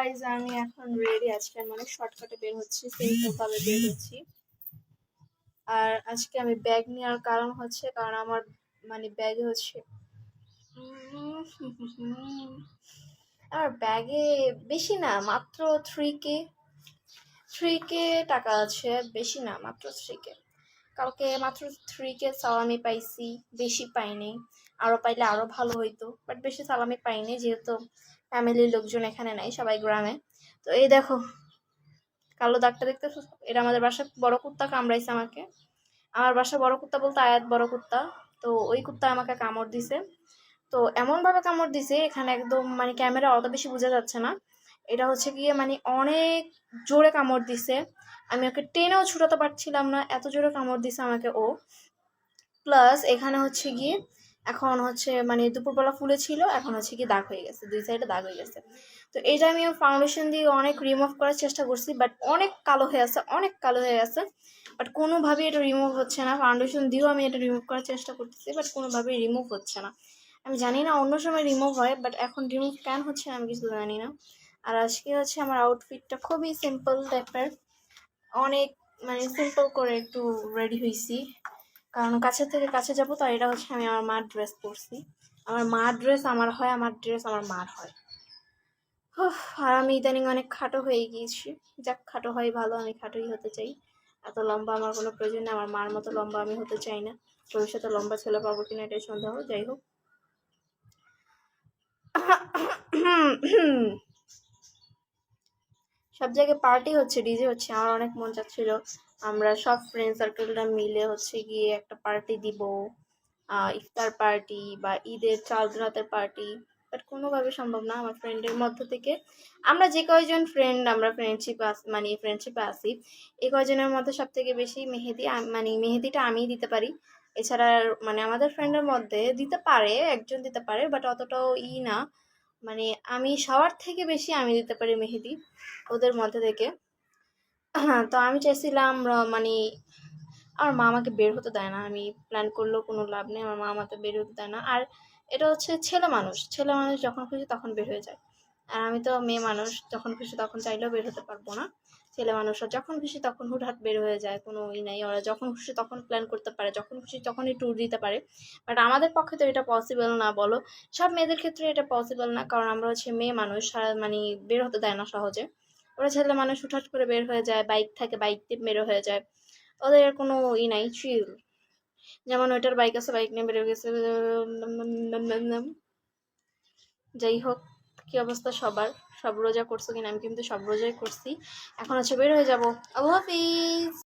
Guys আমি এখন ready আজকে আমি অনেক শর্টকাটে বের হচ্ছি সিম্পল ভাবে বের হচ্ছি। আর আজকে আমি ব্যাগ নেওয়ার কারণ হচ্ছে, কারণ আমার মানে ব্যাগে হচ্ছে আমার ব্যাগে বেশি না, মাত্র থ্রি কে থ্রি কে টাকা আছে, বেশি না, মাত্র থ্রি কে কালকে মাত্র থ্রি কে সালামি পাইছি, বেশি পাইনি। আরও পাইলে আরও ভালো হইতো বাট বেশি সালামি পাইনি, যেহেতু ফ্যামিলির লোকজন এখানে নাই, সবাই গ্রামে। তো এই দেখো, কালো দাগটা দেখতে এটা আমাদের বাসায় বড় কুত্তা কামড়াইছে আমাকে। আমার বাসা বড় কুত্তা বলতে আয়াত বড় কুত্তা। তো ওই কুত্তা আমাকে কামড় দিছে। তো এমনভাবে কামড় দিছে, এখানে একদম মানে ক্যামেরা অত বেশি বোঝা যাচ্ছে না। এটা হচ্ছে গিয়ে মানে অনেক জোরে কামড় দিছে। আমি ওকে টেনেও ছুটাতে পারছিলাম না, এত জোরে কামড় দিছে আমাকে ও। প্লাস এখানে হচ্ছে গিয়ে এখন হচ্ছে মানে দুপুরবেলা ফুলে ছিল, এখন হচ্ছে কি দাগ হয়ে গেছে, দুই সাইডে দাগ হয়ে গেছে। তো এটা আমি ফাউন্ডেশন দিয়ে অনেক রিমুভ করার চেষ্টা করছি বাট অনেক কালো হয়ে আছে, অনেক কালো হয়ে গেছে বাট কোনোভাবেই এটা রিমুভ হচ্ছে না ফাউন্ডেশন দিয়েও আমি এটা রিমুভ করার চেষ্টা করতেছি বাট কোনোভাবেই রিমুভ হচ্ছে না। আমি জানি না অন্য সময় রিমুভ হয় বাট এখন রিমুভ কেন হচ্ছে না আমি কিছু জানি না। আর আজকে হচ্ছে আমার আউটফিটটা খুবই সিম্পল টাইপের অনেক মানে সিম্পল করে একটু রেডি হয়েছি কারণ কাছে থেকে কাছে যাব, তো এটা হচ্ছে আমি আমার মার ড্রেস পরছি। আমার মার ড্রেস আমার হয়, আমার ড্রেস আমার মার হয়। আর আমি ইদানিং অনেক খাটো হয়ে গিয়েছি। যাক, খাটো হয় ভালো, আমি খাটোই হতে চাই। এত লম্বা আমার কোনো প্রয়োজন নেই, আমার মার মতো লম্বা আমি হতে চাই না। ভবিষ্যতে লম্বা ছেলে পাবো কিনা এটাই সন্দেহ, যাই হোক। সব জায়গায় পার্টি হচ্ছে ডিজে হচ্ছে, আমার অনেক মন চাচ্ছিল। আমরা সব ফ্রেন্ড সার্কেলটা মিলে হচ্ছে গিয়ে একটা পার্টি দিব ইফতার পার্টি বা ঈদের চাঁদ রাতের পার্টি বাট কোনোভাবে সম্ভব না আমার ফ্রেন্ডের মধ্য থেকে। আমরা যে কয়জন ফ্রেন্ড আমরা ফ্রেন্ডশিপ মানে ফ্রেন্ডশিপে আসি এই কয়জনের মধ্যে সব থেকে বেশি মেহেদি মানে মেহেদিটা আমিই দিতে পারি। এছাড়া মানে আমাদের ফ্রেন্ডের মধ্যে দিতে পারে, একজন দিতে পারে বাট অতটাও ই না। মানে আমি, সবার থেকে বেশি আমি দিতে পারি মেহেদি ওদের মধ্যে থেকে। হ্যাঁ তো আমি চাইছিলাম মানে আমার মা আমাকে বের হতে দেয় না। আমি প্ল্যান করলেও কোনো লাভ নেই, আমার মা আমাকে বের হতে দেয় না। আর এটা হচ্ছে ছেলে মানুষ ছেলে মানুষ যখন খুশি তখন বের হয়ে যায়। আর আমি তো মেয়ে মানুষ, যখন খুশি তখন চাইলেও বের হতে পারব না। ছেলে মানুষরা যখন খুশি তখন হুটহাট বের হয়ে যায়, কোনো ই নাই। ওরা যখন খুশি তখন প্ল্যান করতে পারে, যখন খুশি তখনই ট্যুর দিতে পারে। বাট আমাদের পক্ষে তো এটা পসিবল না, বলো। সব মেয়েদের ক্ষেত্রে এটা পসিবল না, কারণ আমরা হচ্ছে মেয়ে মানুষ মানে বের হতে দেয় না সহজে। ওরা ছেলে মানুষ হুটহাট করে বের হয়ে যায়, বাইক থাকে, বাইক দিয়ে বের হয়ে যায়। ওদের কোনো ই নাই চিল যেমন ওইটার বাইক আছে, বাইক নিয়ে বেরো গেছে, যাই হোক, কি অবস্থা সবার? সব রোজা করছ কিনা? আমি কিন্তু সব রোজাই করছি। এখন আছে বের হয়ে যাব। আল্লাহ হাফিজ!